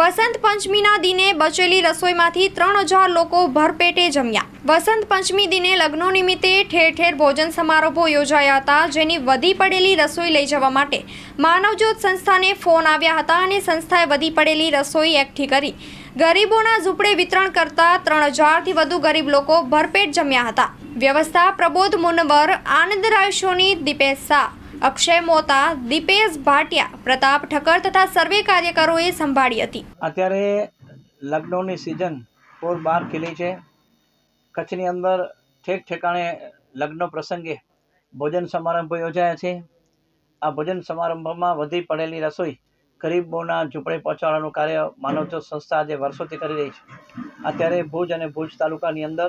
વસંત પંચમીના દિને બચેલી રસોઈમાંથી ત્રણ હજાર લોકો ભરપેટે જમ્યા. વસંત પંચમી દિને લગ્નો નિમિત્તે ઠેર ઠેર ભોજન સમારોહો યોજાયા હતા, જેની વધી પડેલી રસોઈ લઈ જવા માટે માનવજ્યોત સંસ્થાને ફોન આવ્યા હતા અને સંસ્થાએ વધી પડેલી રસોઈ એકઠી કરી. ગરીબોના ઝૂંપડે વિતરણ કરતા ત્રણ હજારથી વધુ ગરીબ લોકો ભરપેટ જમ્યા હતા. વ્યવસ્થા પ્રબોધ મુનવર આનંદ રાયશોની દીપેશ શાહ. અક્ષય મોતા, દીપેશ ભાટિયા, પ્રતાપ ઠક્કર તથા સર્વે કાર્યકરોએ સંભાળી હતી. અત્યારે લગ્નોની સિઝન ફોર બાર ખીલી છે. કચ્છની અંદર ઠેક ઠેકાણે લગ્ન પ્રસંગે ભોજન સમારંભો યોજાયા છે. આ ભોજન સમારંભમાં વધી પડેલી રસોઈ ગરીબોના ઝૂંપડે પહોંચાડવાનું કાર્ય માનવજ્યોત સંસ્થા આજે વર્ષોથી કરી રહી છે. અત્યારે ભુજ અને ભુજ તાલુકાની અંદર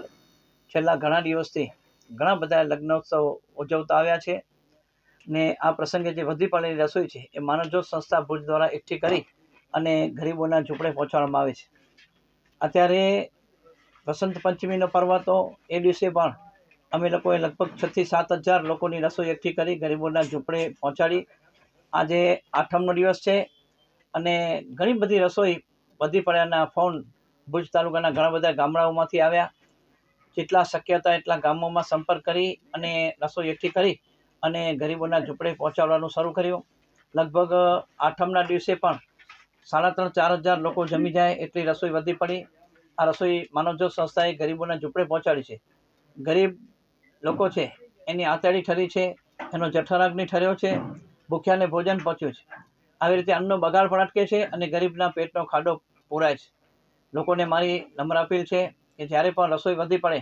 છેલ્લા ઘણા દિવસથી ઘણા બધા લગ્નોત્સવ ઉજવતા આવ્યા છે. ને આ પ્રસંગે જે વધી પડેલી રસોઈ છે, એ માનવજ્યોત સંસ્થા ભુજ દ્વારા એકઠી કરી અને ગરીબોના ઝૂંપડે પહોંચાડવામાં આવે છે. અત્યારે વસંત પંચમીનો પર્વ તો એ દિવસે પણ અમે લોકોએ લગભગ છથી સાત હજાર લોકોની રસોઈ એકઠી કરી ગરીબોના ઝૂંપડે પહોંચાડી. આજે આઠમનો દિવસ છે અને ઘણી બધી રસોઈ વધી પડ્યાના ફોન ભુજ તાલુકાના ઘણા બધા ગામડાઓમાંથી આવ્યા. જેટલા શક્ય હતા એટલા ગામોમાં સંપર્ક કરી અને રસોઈ એકઠી કરી. અને ગરીબોના ઝૂંપડે પહોંચાડવાનું શરૂ કર્યું. લગભગ આઠમના દિવસે પણ સાડા ત્રણ, ચાર હજાર લોકો જમી જાય એટલી રસોઈ વધી પડી. આ રસોઈ માનવજ્યોત સંસ્થાએ ગરીબોના ઝૂંપડે પહોંચાડી છે. ગરીબ લોકો છે, એની આંતરડી ઠરી છે, એનો જઠરાગ્નિ ઠર્યો છે, ભૂખ્યાને ભોજન પહોંચ્યું છે. આવી રીતે અન્નનો બગાડ પણ અટકે છે અને ગરીબના પેટનો ખાડો પૂરાય છે. લોકોને મારી નમ્ર અપીલ છે કે જ્યારે પણ રસોઈ વધી પડે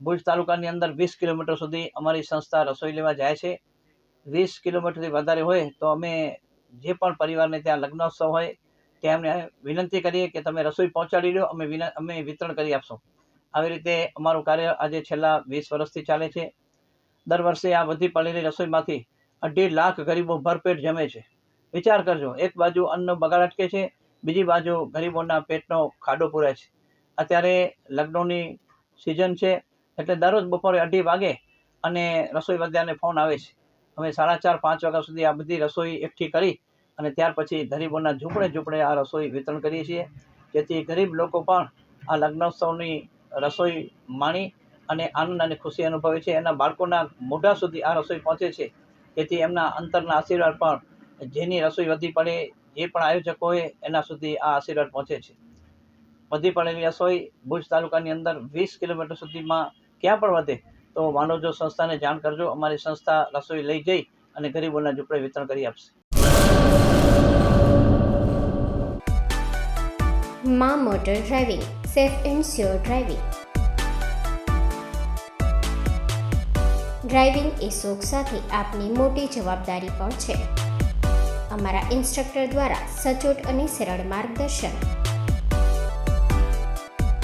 ભુજ તાલુકાની અંદર વીસ કિલોમીટર સુધી અમારી સંસ્થા રસોઈ લેવા જાય છે. વીસ કિલોમીટરથી વધારે હોય તો અમે જે પણ પરિવારને ત્યાં લગ્નોત્સવ હોય ત્યાં એમને વિનંતી કરીએ કે તમે રસોઈ પહોંચાડી દો, અમે વિન, અમે વિતરણ કરી આપશું. આવી રીતે અમારું કાર્ય આજે છેલ્લા વીસ વર્ષથી ચાલે છે. દર વર્ષે આ વધી પડેલી રસોઈમાંથી અઢી લાખ ગરીબો ભરપેટ જમે છે. વિચાર કરજો, એક બાજુ અન્ન બગાડ અટકે છે, બીજી બાજુ ગરીબોના પેટનો ખાડો પૂરે છે. અત્યારે લગ્નોની સિઝન છે એટલે દરરોજ બપોરે અઢી વાગે અને રસોઈ વધ્યાને ફોન આવે છે. અમે સાડા ચાર, પાંચ વાગ્યા સુધી આ બધી રસોઈ એકઠી કરી અને ત્યાર પછી ગરીબોના ઝૂંપડે ઝૂંપડે આ રસોઈ વિતરણ કરીએ છીએ. જેથી ગરીબ લોકો પણ આ લગ્નોત્સવની રસોઈ માણી અને આનંદ અને ખુશી અનુભવે છે. એના બાળકોના મોઢા સુધી આ રસોઈ પહોંચે છે. તેથી એમના અંતરના આશીર્વાદ પણ જેની રસોઈ વધી પડે જે પણ આયોજકોએ એના સુધી આ આશીર્વાદ પહોંચે છે. વધી પડેલી રસોઈ ભુજ તાલુકાની અંદર વીસ કિલોમીટર સુધીમાં ક્યાં પણ વધે, તો માનવજો સંસ્થાને જાણ કરજો. અમારી સંસ્થા રસોઈ લઈ જઈ અને ગરીબોના ઝૂંપડે વિતરણ કરી આપશે. મા motor driving, safe and sure driving. Driving એ શોખ સાથે આપની મોટી જવાબદારી પણ છે. અમારા ઇન્સ્ટ્રક્ટર દ્વારા સચોટ અને સરળ માર્ગદર્શન.